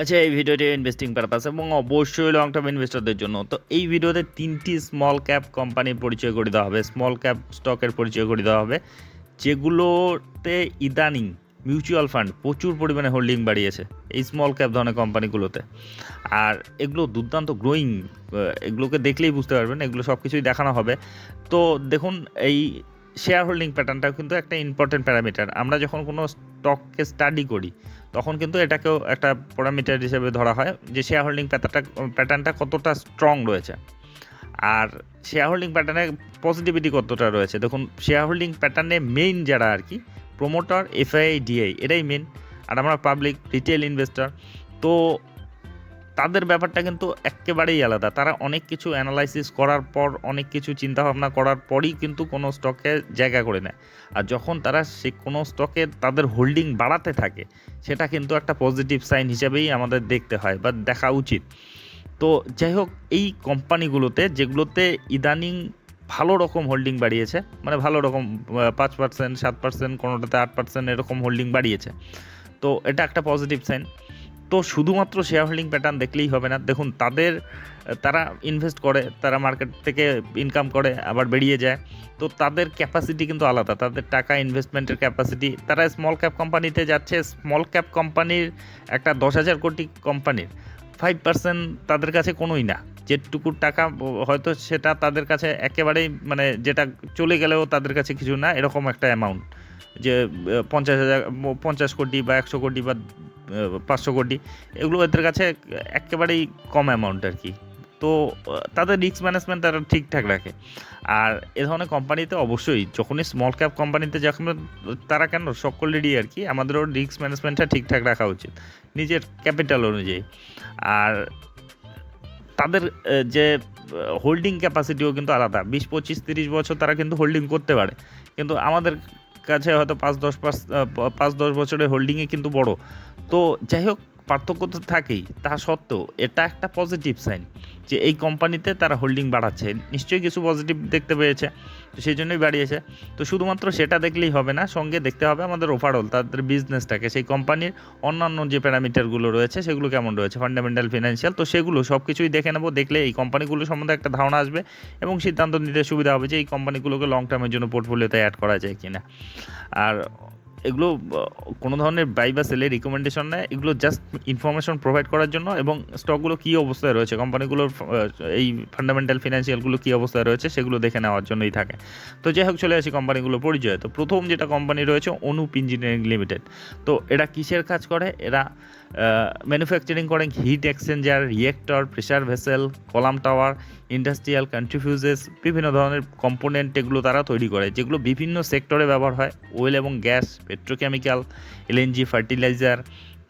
আচ্ছা এই ভিডিওটি ইনভেস্টিং পারপাস এবং অবশ্যই লং টার্ম ইনভেস্টরদের জন্য। তো এই ভিডিওতে তিনটি স্মল ক্যাপ কোম্পানির পরিচয় করে দেওয়া হবে স্মল ক্যাপ স্টকের পরিচয় করে দেওয়া হবে, যেগুলোতে ইদানিং মিউচুয়াল ফান্ড প্রচুর পরিমাণে হোল্ডিং বাড়িয়েছে, এই স্মল ক্যাপ ধরনের কোম্পানিগুলোতে আর এগুলো দুর্দান্ত গ্রোয়িং এগুলোকে দেখলেই বুঝতে পারবেন, এগুলো সব কিছুই দেখানো হবে। তো দেখুন, এই শেয়ার হোল্ডিং প্যাটার্নটাও কিন্তু একটা ইম্পর্টেন্ট প্যারামিটার আমরা যখন কোনো স্টককে স্টাডি করি, তখন কিন্তু এটাকেও একটা প্যারামিটার হিসেবে ধরা হয় যে শেয়ার হোল্ডিং প্যাটার্নটা প্যাটার্নটা কতটা স্ট্রং রয়েছে। আর শেয়ার হোল্ডিং প্যাটার্নে পজিটিভিটি কতটা রয়েছে? দেখুন শেয়ার হোল্ডিং প্যাটার্নে মেইন যারা আর কি প্রোমোটার এফআইআই ডিআই এটাই মেন আর আমরা পাবলিক রিটেল ইনভেস্টর তো তাদের ব্যাপারটা কিন্তু একেবারেই আলাদা। তারা অনেক কিছু অ্যানালাইসিস করার পর, অনেক কিছু চিন্তাভাবনা করার পরই কিন্তু কোনো স্টকে জায়গা করে নেয়। আর যখন তারা সে কোনো স্টকে তাদের হোল্ডিং বাড়াতে থাকে, সেটা কিন্তু একটা পজিটিভ সাইন হিসেবেই আমাদের দেখতে হয় বা দেখা উচিত। তো যাই হোক, এই কোম্পানিগুলোতে যেগুলোতে ইদানিং ভালো রকম হোল্ডিং বাড়িয়েছে মানে ভালো রকম পাঁচ পার্সেন্ট সাত পার্সেন্ট কোনোটাতে আট পার্সেন্ট এরকম হোল্ডিং বাড়িয়েছে, তো এটা একটা পজিটিভ সাইন তো শুধুমাত্র শেয়ার হোল্ডিং প্যাটার্ন দেখলেই হবে না। দেখুন, তাদের, তারা ইনভেস্ট করে, তারা মার্কেট থেকে ইনকাম করে, আবার বেরিয়ে যায়। তো তাদের ক্যাপাসিটি কিন্তু আলাদা, তাদের টাকা ইনভেস্টমেন্টের ক্যাপাসিটি তারা স্মল ক্যাপ কোম্পানিতে যাচ্ছে স্মল ক্যাপ কোম্পানির একটা দশ হাজার কোটি কোম্পানির ফাইভ পার্সেন্ট তাদের কাছে কোনোই না। যেটুকু টাকা, হয়তো সেটা তাদের কাছে একেবারেই মানে যেটা চলে গেলেও তাদের কাছে কিছু না, এরকম একটা অ্যামাউন্ট যে, পঞ্চাশ হাজার, পঞ্চাশ কোটি বা একশো কোটি বা পাঁচশো কোটি, এগুলো এদের কাছে একেবারেই কম অ্যামাউন্ট আর কি। তো, তাদের রিস্ক ম্যানেজমেন্ট তারা ঠিকঠাক রাখে। আর এ ধরনের কোম্পানিতে অবশ্যই, যখনই স্মল ক্যাপ কোম্পানিতে যখন তারা কেন সকলেরই আর কি, আমাদেরও রিস্ক ম্যানেজমেন্টটা ঠিকঠাক রাখা উচিত, নিজের ক্যাপিটাল অনুযায়ী। আর তাদের যে হোল্ডিং ক্যাপাসিটিও কিন্তু আলাদা। বিশ, পঁচিশ, তিরিশ বছর তারা কিন্তু হোল্ডিং করতে পারে। কিন্তু আমাদের কাছে হয়তো পাঁচ, দশ পাঁচ পাঁচ, দশ বছরের হোল্ডিংয়ে কিন্তু বড়। তো যাই হোক, পার্থক্য তো থাকেই। তা সত্ত্বেও এটা একটা পজিটিভ সাইন যে এই কোম্পানিতে তারা হোল্ডিং বাড়াচ্ছে। নিশ্চয়ই কিছু পজিটিভ দেখতে পেয়েছে, তো সেই জন্যই বাড়িয়েছে। তো শুধুমাত্র সেটা দেখলেই হবে না, সঙ্গে দেখতে হবে আমাদের ওভারঅল তাদের বিজনেসটাকে সেই কোম্পানির অন্যান্য যে প্যারামিটারগুলো রয়েছে, সেগুলো কেমন রয়েছে? ফান্ডামেন্টাল ফিনান্সিয়াল তো সেগুলো সব কিছুই দেখে নেব, দেখলে এই কোম্পানিগুলো সম্বন্ধে একটা ধারণা আসবে এবং সিদ্ধান্ত নিতে সুবিধা হবে যে এই কোম্পানিগুলোকে লং টার্মের জন্য পোর্টফোলিওতে অ্যাড করা যায় কিনা। আর এগুলো কোনো ধরনের বাই বা সেলের রিকমেন্ডেশন নেয়। এগুলো জাস্ট ইনফরমেশন প্রোভাইড করার জন্য এবং স্টকগুলো কী অবস্থায় রয়েছে, কোম্পানিগুলোর এই ফান্ডামেন্টাল ফিনান্সিয়ালগুলো কী অবস্থায় রয়েছে সেগুলো দেখে নেওয়ার জন্যই থাকে। তো যাই হোক, চলে আসি কোম্পানিগুলো পরিচয়। তো প্রথম যেটা কোম্পানি রয়েছে, অনুপ ইঞ্জিনিয়ারিং লিমিটেড তো এরা কিসের কাজ করে? এরা ম্যানুফ্যাকচারিং করেন heat exchanger reactor pressure vessel column tower industrial centrifuges বিভিন্ন ধরনের কম্পোনেন্ট এগুলো তারা তৈরি করে, যেগুলো বিভিন্ন সেক্টরে ব্যবহার হয় ওয়েল এবং গ্যাস পেট্রোকেমিক্যাল এলএনজি ফার্টিলাইজার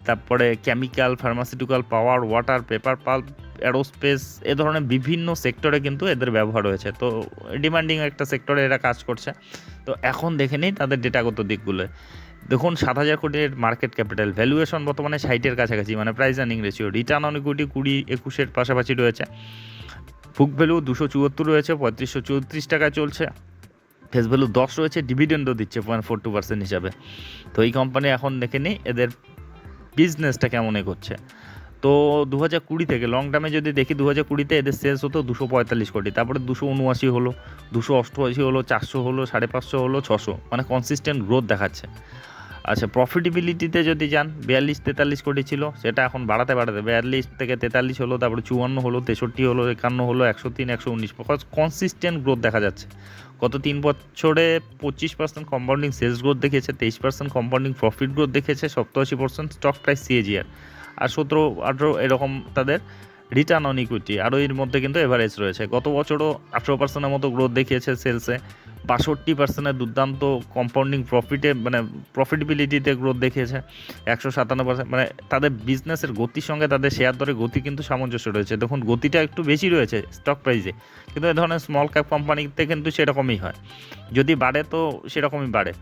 তারপরে chemical pharmaceutical power water paper pulp aerospace এ ধরনের বিভিন্ন সেক্টরে কিন্তু এদের ব্যবহার রয়েছে তো ডিমান্ডিং একটা সেক্টরে এরা কাজ করছে। তো এখন দেখে নিই তাদের ডেটাগত দিকগুলো। দেখুন, সাত হাজার কোটির মার্কেট ক্যাপিটাল ভ্যালুয়েশন বর্তমানে ষাটের কাছাকাছি মানে price earning ratio return on equity কুড়ি, একুশের পাশাপাশি রয়েছে। বুক ভ্যালু দুশো চুয়াত্তর রয়েছে, পঁয়ত্রিশশো চৌত্রিশ টাকা চলছে। ফেস ভ্যালু দশ রয়েছে ডিভিডেন্ডও দিচ্ছে পয়েন্ট ফোর টু পার্সেন্ট হিসাবে। তো এই কোম্পানি এখন দেখে নিই এদের বিজনেসটা কেমন এগোচ্ছে তো দু হাজার কুড়ি থেকে লং টার্মে যদি দেখি দু হাজার কুড়িতে এদের সেলস হতো দুশো পঁয়তাল্লিশ কোটি, তারপরে দুশো উনআশি হলো, দুশো অষ্টআশি হলো, চারশো হলো, সাড়ে পাঁচশো হলো, ছশো মানে কনসিস্টেন্ট গ্রোথ দেখাচ্ছে। আচ্ছা প্রফিটেবিলিটিতে যদি যান, বিয়াল্লিশ তেতাল্লিশ কোটি ছিল, সেটা এখন বাড়াতে বাড়াতে বিয়াল্লিশ থেকে তেতাল্লিশ হলো, তারপরে চুয়ান্ন হলো, তেষট্টি হলো, একান্ন হলো, একশো তিন, একশো উনিশ কনসিস্টেন্ট গ্রোথ দেখা যাচ্ছে। গত তিন বছরে পঁচিশ পার্সেন্ট কম্পাউন্ডিং সেলস গ্রোথ দেখিয়েছে, তেইশ পার্সেন্ট কম্পাউন্ডিং প্রফিট গ্রোথ দেখেছে সপ্তাশি পার্সেন্ট স্টক প্রাইস সিএজিআর আর সতেরো, আঠেরো এরকম তাদের রিটার্ন অন ইকুইটি আরও এর মধ্যে কিন্তু এভারেজ রয়েছে। গত বছরও আঠেরো পার্সেন্টের মতো গ্রোথ দেখিয়েছে সেলসে বাষট্টি পার্সেন্টের দুর্দান্ত কম্পাউন্ডিং প্রফিটে মানে প্রফিটেবিলিটিতে গ্রোথ দেখিয়েছে। একশো সাতান্ন পার্সেন্ট মানে তাদের বিজনেসের গতির সঙ্গে তাদের শেয়ার দরের গতি কিন্তু সামঞ্জস্য রয়েছে। দেখুন, গতিটা একটু বেশি রয়েছে স্টক প্রাইসে কিন্তু এ ধরনের স্মল ক্যাপ কোম্পানিতে কিন্তু সেরকমই হয়। যদি বাড়ে তো সেরকমই বাড়ে।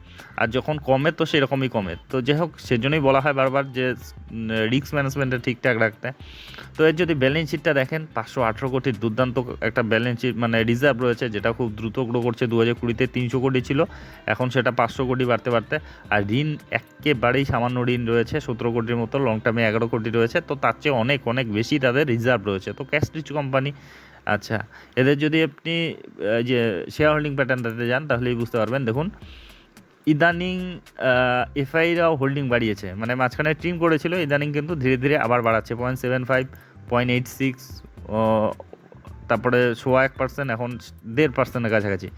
আর যখন কমে তো সেরকমই কমে। তো যাই হোক, সেজন্যই বলা হয় বারবার যে রিস্ক ম্যানেজমেন্টটা ঠিকঠাক রাখতে। তো এর যদি ব্যালেন্স শিটটা দেখেন, পাঁচশো আঠেরো কোটির দুর্দান্ত একটা ব্যালেন্স শিট মানে রিজার্ভ রয়েছে, যেটা খুব দ্রুত গ্রো করছে। দু হাজার কুড়িতে তিনশো কোটি ছিল, এখন সেটা পাঁচশো কোটি বাড়তে বাড়তে। আর ঋণ একেবারেই সামান্য ঋণ রয়েছে, সতেরো কোটির মতো লং টার্মে এগারো কোটি রয়েছে। তো তার চেয়ে অনেক অনেক বেশি তাদের রিজার্ভ রয়েছে। তো ক্যাশ রিচ কোম্পানি আচ্ছা এদের যদি আপনি যে শেয়ার হোল্ডিং প্যাটার্নটাতে যান, তাহলেই বুঝতে পারবেন। দেখুন, ইদানিং এফআইরাও হোল্ডিং বাড়িয়েছে। মানে মাঝখানে ট্রিম করেছিল, ইদানিং কিন্তু ধীরে ধীরে আবার বাড়াচ্ছে। Point seven five point eight six তারপরে সোয়া এক পার্সেন্ট এখন দেড় পার্সেন্টের কাছাকাছি।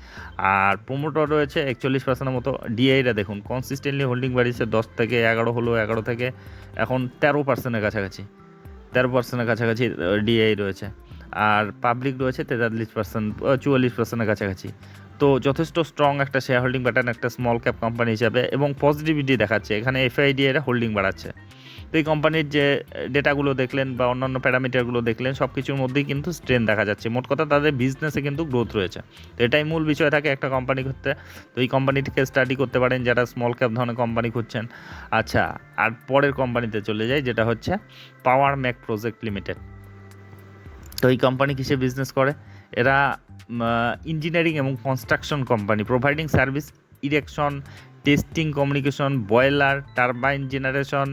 আর প্রোমোটর রয়েছে একচল্লিশ পার্সেন্টের মতো। ডিআইরা দেখুন কনসিস্টেন্টলি হোল্ডিং বাড়িয়েছে। দশ থেকে এগারো হলো, এগারো থেকে, এখন তেরো পার্সেন্টের কাছাকাছি। তেরো পার্সেন্টের কাছাকাছি ডিআই রয়েছে। আর পাবলিক রয়েছে তেতাল্লিশ পার্সেন্ট চুয়াল্লিশ পার্সেন্টের কাছাকাছি। তো যথেষ্ট স্ট্রং একটা শেয়ার হোল্ডিং প্যাটার্ন একটা স্মল ক্যাপ কোম্পানি হিসাবে এবং পজিটিভিটি দেখাচ্ছে। এখানে এফআইডি এরা হোল্ডিং বাড়াচ্ছে। তো এই কোম্পানির যে ডেটাগুলো দেখলেন বা অন্যান্য প্যারামিটারগুলো দেখলেন সব কিছুর মধ্যেই কিন্তু স্ট্রেন দেখা যাচ্ছে। মোট কথা তাদের বিজনেসে কিন্তু গ্রোথ রয়েছে। তো এটাই মূল বিষয় থাকে একটা কোম্পানি করতে তো এই কোম্পানিটিকে স্টাডি করতে পারেন যারা স্মল ক্যাপ ধরনের কোম্পানি খুঁজছেন। আচ্ছা আর পরের কোম্পানিতে চলে যাই, যেটা হচ্ছে পাওয়ার ম্যাক প্রজেক্ট লিমিটেড এই কোম্পানি কিসে বিজনেস করে? এরা ইঞ্জিনিয়ারিং এবং construction company providing service erection testing communication boiler turbine generation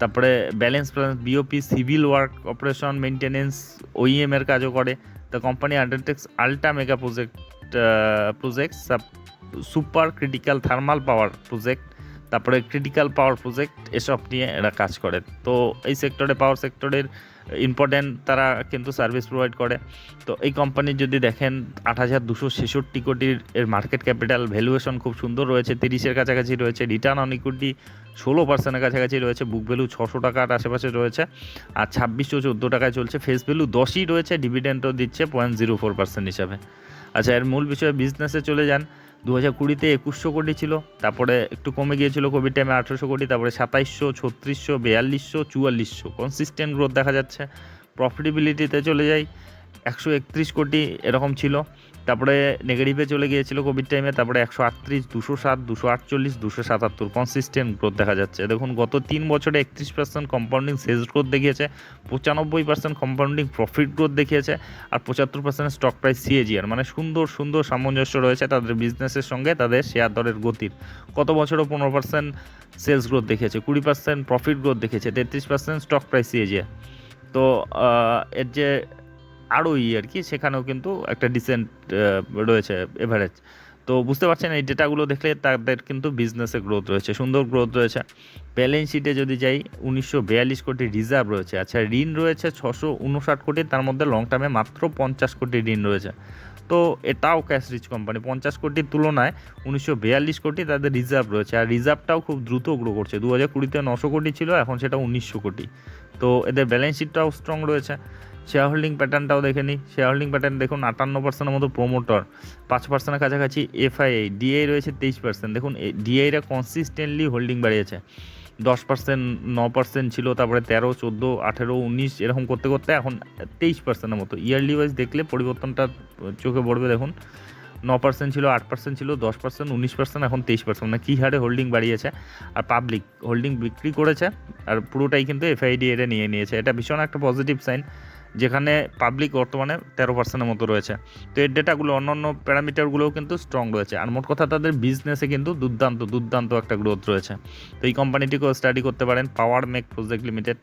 তারপরে balance plants BOP civil work operation maintenance OEM এর কাজও করে। The company undertakes ultra mega project project super critical thermal power project তারপরে critical power project এসব নিয়ে এরা কাজ করে। তো এই সেক্টরে পাওয়ার সেক্টরের ইম্পর্ট্যান্ট তারা কিন্তু সার্ভিস প্রোভাইড করে। তো এই কোম্পানির যদি দেখেন, আট হাজার দুশো ছেষট্টি কোটির এর মার্কেট ক্যাপিটাল ভ্যালুয়েশন খুব সুন্দর রয়েছে, তিরিশের কাছাকাছি রয়েছে রিটার্ন অন ইকুইটি ষোলো পার্সেন্টের কাছাকাছি রয়েছে বুক ভ্যালু ছশো টাকার আশেপাশে রয়েছে, আর ছাব্বিশশো চোদ্দ টাকায় চলছে ফেস ভ্যালু দশই রয়েছে ডিভিডেন্টও দিচ্ছে পয়েন্ট জিরো ফোর পার্সেন্ট হিসাবে। আচ্ছা এর মূল বিষয়ে বিজনেসে চলে যান। দু হাজার কুড়িতে একুশশো কোটি ছিল, তারপরে একটু কমে গিয়েছিল কোভিড টাইমে আঠেরোশো কোটি, তারপরে সাতাইশশো, ছত্রিশশো, বিয়াল্লিশশো, চুয়াল্লিশশো। কনসিস্টেন্ট গ্রোথ দেখা যাচ্ছে। প্রফিটেবিলিটিতে চলে যাই, একশো একত্রিশ কোটি এরকম ছিল। তারপরে নেগেটিভে চলে গিয়েছিল কোভিড টাইমে তারপরে একশো আটত্রিশ, দুশো সাত, দুশো আটচল্লিশ, দুশো সাতাত্তর কনসিস্টেন্ট গ্রোথ দেখা যাচ্ছে। দেখুন, গত তিন বছরে একত্রিশ পার্সেন্ট কম্পাউন্ডিং সেলস গ্রোথ দেখিয়েছে, পঁচানব্বই পার্সেন্ট কম্পাউন্ডিং প্রফিট গ্রোথ দেখিয়েছে, আর পঁচাত্তর পার্সেন্ট স্টক প্রাইস সিএজিআর মানে সুন্দর সুন্দর সামঞ্জস্য রয়েছে তাদের বিজনেসের সঙ্গে, তাদের শেয়ার দরের গতির। কত বছরও পনেরো পার্সেন্ট সেলস গ্রোথ দেখিয়েছে, কুড়ি পার্সেন্ট প্রফিট গ্রোথ দেখিয়েছে, তেত্রিশ পার্সেন্ট স্টক প্রাইস সিএজিআর তো এর যে আরওই আর কি, সেখানেও কিন্তু একটা ডিসেন্ট রয়েছে এভারেজ তো বুঝতে পারছেন, এই ডেটাগুলো দেখলে তাদের কিন্তু বিজনেসে গ্রোথ রয়েছে, সুন্দর গ্রোথ রয়েছে। ব্যালেন্স শিটে যদি যাই, উনিশশো বিয়াল্লিশ কোটি রিজার্ভ রয়েছে। আচ্ছা ঋণ রয়েছে ছশো উনষাট কোটি, তার মধ্যে লং টার্মে মাত্র পঞ্চাশ কোটি ঋণ রয়েছে। তো এটাও ক্যাশ রিচ কোম্পানি পঞ্চাশ কোটির তুলনায় উনিশশো বিয়াল্লিশ কোটি তাদের রিজার্ভ রয়েছে। আর রিজার্ভটাও খুব দ্রুত গ্রো করছে। দু হাজার কুড়িতে নশো কোটি ছিল, এখন সেটা উনিশশো কোটি। তো এদের ব্যালেন্স শিটটাও স্ট্রং রয়েছে। শেয়ার হোল্ডিং প্যাটার্নটাও দেখে নিই শেয়ার হোল্ডিং প্যাটার্ন দেখুন, আটান্ন পার্সেন্টের মতো প্রোমোটর পাঁচ পার্সেন্টের কাছাকাছি এফআইআই ডিআই রয়েছে তেইশ পার্সেন্ট দেখুন ডিআইরা কনসিস্টেন্টলি হোল্ডিং বাড়িয়েছে। দশ পার্সেন্ট ন পার্সেন্ট ছিল, তারপরে তেরো, চোদ্দ, আঠেরো, উনিশ, এরকম করতে করতে এখন তেইশ পার্সেন্টের মতো। ইয়ারলি ওয়াইজ দেখলে পরিবর্তনটা চোখে পড়বে, দেখুন। ন পার্সেন্ট ছিল, আট পার্সেন্ট ছিল, দশ পার্সেন্ট উনিশ পার্সেন্ট এখন তেইশ পার্সেন্ট মানে কী হারে হোল্ডিং বাড়িয়েছে। আর পাবলিক হোল্ডিং বিক্রি করেছে, আর পুরোটাই কিন্তু এফআইডি এটা নিয়ে নিয়েছে। এটা ভীষণ একটা পজিটিভ সাইন যেখানে পাবলিক বর্তমানে তেরো পার্সেন্টের মতো রয়েছে। তো এর ডেটাগুলো অন্য অন্য প্যারামিটারগুলোও কিন্তু স্ট্রং রয়েছে। আর মোট কথা তাদের বিজনেসে কিন্তু দুর্দান্ত দুর্দান্ত একটা গ্রোথ রয়েছে। তো এই কোম্পানিটিকেও স্টাডি করতে পারেন পাওয়ার মেক প্রজেক্ট লিমিটেড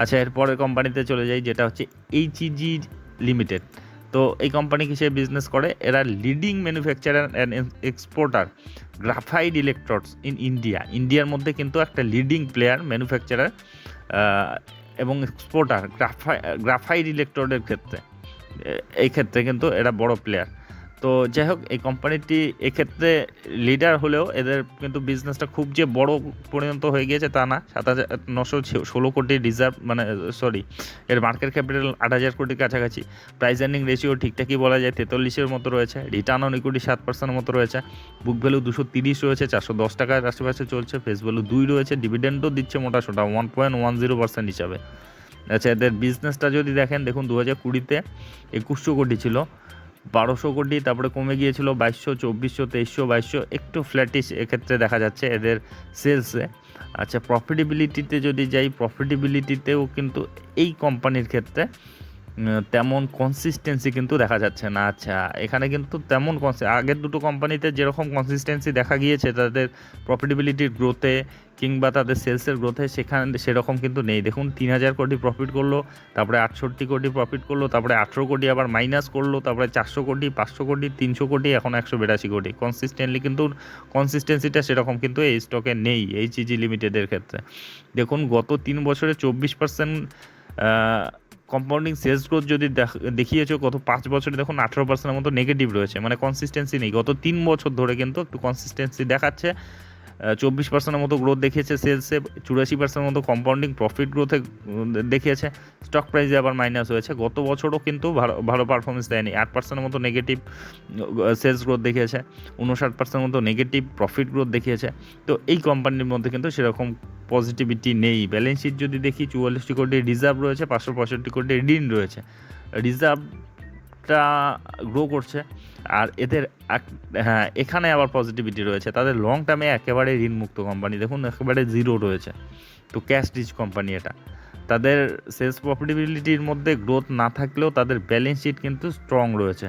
আচ্ছা এরপরের কোম্পানিতে চলে যাই, যেটা হচ্ছে এইচইজি লিমিটেড তো এই কোম্পানি কিসে বিজনেস করে? এরা leading manufacturer and exporter graphite electrodes in India ইন্ডিয়ার মধ্যে কিন্তু একটা লিডিং প্লেয়ার ম্যানুফ্যাকচারার এবং এক্সপোর্টার গ্রাফাই গ্রাফাইট ইলেকট্রোডের ক্ষেত্রে। এই ক্ষেত্রে কিন্তু এরা বড় প্লেয়ার তো যাই হোক এই কোম্পানিটি এক্ষেত্রে লিডার হলেও এদের কিন্তু বিজনেসটা খুব যে বড় পরিণত হয়ে গিয়েছে তা না। সাত হাজার নশো ষোলো কোটি রিজার্ভ মানে সরি এর মার্কেট ক্যাপিটাল আট হাজার কোটির কাছাকাছি। প্রাইস আর্নিং রেশিও ঠিকঠাকই বলা যায়, তেতাল্লিশের মতো রয়েছে। রিটার্ন অন ইকুইটি সাত পার্সেন্টের মতো রয়েছে। বুক ভ্যালু দুশো তিরিশ রয়েছে, চারশো দশ টাকার আশেপাশে চলছে। ফেস ভ্যালু দুই রয়েছে ডিভিডেন্ডও দিচ্ছে মোটা সোটা one point one zero percent হিসাবে। আচ্ছা এদের বিজনেসটা যদি দেখেন, দেখুন দু হাজার কুড়িতে একুশশো কোটি ছিল। বারোশো কোটি, তারপরে কমে গিয়েছিল বাইশশো, চব্বিশশো, তেইশশো, বাইশশো, একটু ফ্ল্যাটিস এক্ষেত্রে দেখা যাচ্ছে এদের সেলসে আচ্ছা প্রফিটেবিলিটিতে যদি যাই প্রফিটেবিলিটিতেও কিন্তু এই কোম্পানির ক্ষেত্রে তেমন কনসিস্টেন্সি কিন্তু দেখা যাচ্ছে না। আচ্ছা এখানে কিন্তু তেমন আগের দুটো কোম্পানিতে যেরকম কনসিস্টেন্সি দেখা গিয়েছে, তাদের প্রফিটেবিলিটির গ্রোথে কিংবা তাদের সেলসের গ্রোথে সেখানে সেরকম কিন্তু নেই। দেখুন, তিন হাজার কোটি প্রফিট করল, তারপরে আটষট্টি কোটি প্রফিট করল, তারপরে আঠেরো কোটি আবার মাইনাস করল, তারপরে চারশো কোটি, পাঁচশো কোটি, তিনশো কোটি, এখন একশো বিরাশি কোটি। কনসিস্টেন্টলি কিন্তু কনসিস্টেন্সিটা সেরকম কিন্তু এই স্টকে নেই এইচইজি লিমিটেডের ক্ষেত্রে। দেখুন, গত তিন বছরে চব্বিশ পার্সেন্ট কম্পাউন্ডিং সেলস গ্রোথ যদি দেখ- দেখিয়েছো, গত পাঁচ বছরে দেখুন আঠেরো পার্সেন্টের মতো নেগেটিভ রয়েছে। মানে কনসিস্টেন্সি নেই। গত তিন বছর ধরে কিন্তু একটু কনসিস্টেন্সি দেখাচ্ছে। চব্বিশ পার্সেন্টের মতো গ্রোথ দেখিয়েছে সেলসে চুরাশি পার্সেন্টের মতো কম্পাউন্ডিং প্রফিট গ্রোথে দেখিয়েছে। স্টক প্রাইসে আবার মাইনাস হয়েছে। গত বছরও কিন্তু ভালো ভালো পারফরমেন্স দেয়নি। আট পার্সেন্টের মতো নেগেটিভ সেলস গ্রোথ দেখিয়েছে। উনষাট পার্সেন্টের মতো নেগেটিভ প্রফিট গ্রোথ দেখিয়েছে। তো এই কোম্পানির মধ্যে কিন্তু সেরকম পজিটিভিটি নেই। ব্যালেন্স শিট যদি দেখি চুয়াল্লিশটি কোটি রিজার্ভ রয়েছে, পাঁচশো পঁয়ষট্টি কোটি ঋণ রয়েছে। রিজার্ভটা গ্রো করছে। আর এদের হ্যাঁ এখানে আবার পজিটিভিটি রয়েছে। তাদের লং টার্মে একেবারে ঋণমুক্ত কোম্পানি দেখুন, একেবারে জিরো রয়েছে। তো ক্যাশ রিচ কোম্পানি এটা। তাদের সেলস প্রফিটেবিলিটির মধ্যে গ্রোথ না থাকলেও তাদের ব্যালেন্স শিট কিন্তু স্ট্রং রয়েছে।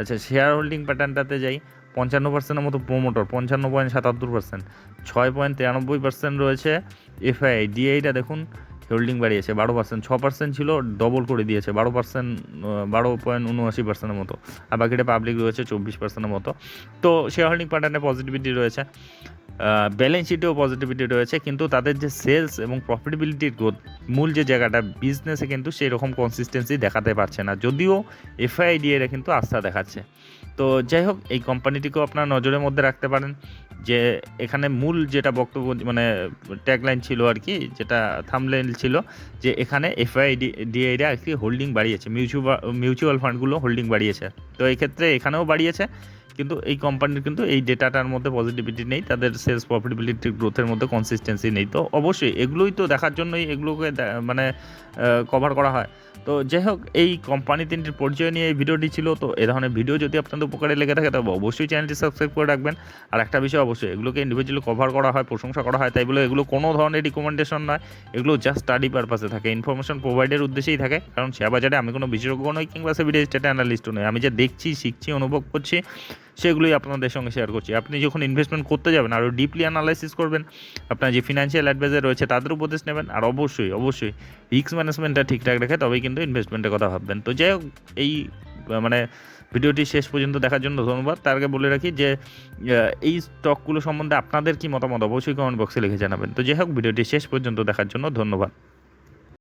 আচ্ছা শেয়ার হোল্ডিং প্যাটার্নটাতে যাই। পঞ্চান্ন পার্সেন্টের মতো প্রোমোটর পঞ্চান্ন পয়েন্ট সাতাত্তর পার্সেন্ট। ছয় পয়েন্ট তিরানব্বই পার্সেন্ট রয়েছে এফআই ডিআইটা দেখুন হোল্ডিং বাড়িয়েছে, বারো পার্সেন্ট ছ পার্সেন্ট ছিল ডবল করে দিয়েছে, বারো পার্সেন্ট বারো পয়েন্ট উনআশি পার্সেন্টের মতো। আর বাকিটা পাবলিক রয়েছে চব্বিশ পার্সেন্টের মতো। তো শেয়ার হোল্ডিং প্যাটার্নে পজিটিভিটি রয়েছে। ব্যালেন্স শিটেও পজিটিভিটি রয়েছে, কিন্তু তাদের যে সেলস এবং প্রফিটেবিলিটির গ্রোথ মূল যে জায়গাটা বিজনেসে কিন্তু সেই রকম কনসিস্টেন্সি দেখাতে পারছে না। যদিও এফআইডি এরা কিন্তু আস্থা দেখাচ্ছে। তো যাই হোক, এই কোম্পানিটিকেও আপনার নজরের মধ্যে রাখতে পারেন। যে এখানে মূল যেটা বক্তব্য মানে ট্যাগলাইন ছিল আর কি, যেটা থামলাইন ছিল, যে এখানে এফআই ডিআইরা আর কি হোল্ডিং বাড়িয়েছে মিউচুয়াল মিউচুয়াল ফান্ডগুলো হোল্ডিং বাড়িয়েছে। তো এক্ষেত্রে ক্ষেত্রে এখানেও বাড়িয়েছে। কিন্তু এই কোম্পানির কিন্তু এই ডেটাটার মধ্যে পজিটিভিটি নেই, তাদের সেলস প্রফিটেবিলিটি গ্রোথের মধ্যে কনসিস্টেন্সি নেই। তো অবশ্যই এগুলোই তো দেখার জন্যই এগুলোকে মানে কভার করা হয়। তো যাই হোক, এই কোম্পানি তিনটির পরিচয় নিয়ে এই ভিডিওটি ছিল। তো এ ধরনের ভিডিও যদি আপনাদের উপকারে লেগে থাকে, তবে অবশ্যই চ্যানেলটি সাবস্ক্রাইব করে রাখবেন। আর একটা বিষয় অবশ্যই, এগুলোকে ইন্ডিভিজুয়ালি কভার করা হয়, প্রশংসা করা হয়। তাই বলে এগুলো কোনো ধরনের রিকমেন্ডেশন নয়। এগুলো জাস্ট স্টাডি পারপাসে থাকে ইনফরমেশন প্রোভাইডের উদ্দেশ্যেই থাকে। কারণ শেয়ার বাজারে আমি কোনো বিশেষজ্ঞ নই কিংবা সে ভিডিও স্টেট অ্যানালিস্টও নই। আমি যা দেখছি, শিখছি, অনুভব করছি সেগুলোই আপনাদের সঙ্গে শেয়ার করছি। আপনি যখন ইনভেস্টমেন্ট করতে যাবেন আরও ডিপলি অ্যানালাইসিস করবেন, আপনার যে ফিনান্সিয়াল অ্যাডভাইজার রয়েছে, তাদের উপদেশ নেবেন, আর অবশ্যই অবশ্যই রিস্ক ম্যানেজমেন্টটা ঠিকঠাক রেখে তবেই কিন্তু ইনভেস্টমেন্টের কথা ভাববেন। তো যাই হোক, এই মানে ভিডিওটি শেষ পর্যন্ত দেখার জন্য ধন্যবাদ। তার আগে বলে রাখি যে এই স্টকগুলো সম্বন্ধে আপনাদের কি মতামত অবশ্যই কমেন্ট বক্সে লিখে জানাবেন। তো যাই হোক, ভিডিওটি শেষ পর্যন্ত দেখার জন্য ধন্যবাদ।